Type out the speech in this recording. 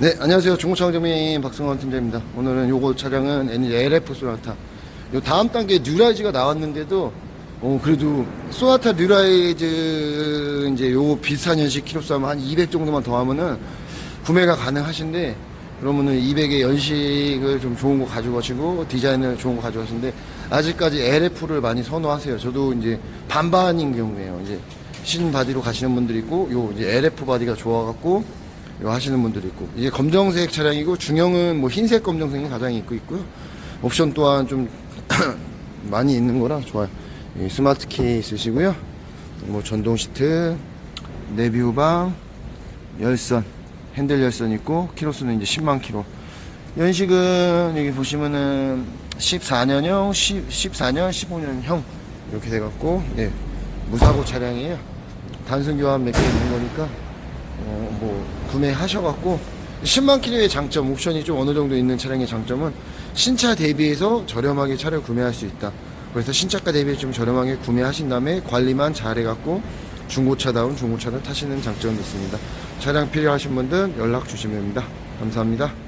네, 안녕하세요. 중고차 황점인 박승원 팀장입니다. 오늘은 요거 차량은 LF 소나타. 요 다음 단계 뉴라이즈가 나왔는데도, 어, 그래도 소나타 뉴라이즈 이제 요 비슷한 연식 키로수 하면 한 200 정도만 더 하면은 구매가 가능하신데, 그러면은 200의 연식을 좀 좋은 거 가져가시고, 디자인을 좋은 거 가져가시는데, 아직까지 LF를 많이 선호하세요. 저도 이제 반반인 경우에요. 이제 신 바디로 가시는 분들이 있고, 요 이제 LF 바디가 좋아갖고, 이거 하시는 분들이 있고. 이게 검정색 차량이고 중형은 뭐 흰색 검정색이 가장 있고 있고요. 옵션 또한 좀 많이 있는 거라 좋아요. 이 스마트 키 있으시고요. 뭐 전동 시트 내비 후방 열선 핸들 열선 있고 키로수는 이제 10만 키로. 연식은 여기 보시면은 14년형 10, 14년 15년형 이렇게 돼갖고 예 무사고 차량이에요. 단순 교환 몇 개 있는 거니까 어, 뭐 구매하셔갖고 10만 킬로의 장점 옵션이 좀 어느 정도 있는 차량의 장점은 신차 대비해서 저렴하게 차를 구매할 수 있다. 그래서 신차가 대비 좀 저렴하게 구매하신 다음에 관리만 잘해갖고 중고차다운 중고차를 타시는 장점이 있습니다. 차량 필요하신 분들 연락 주시면 됩니다. 감사합니다.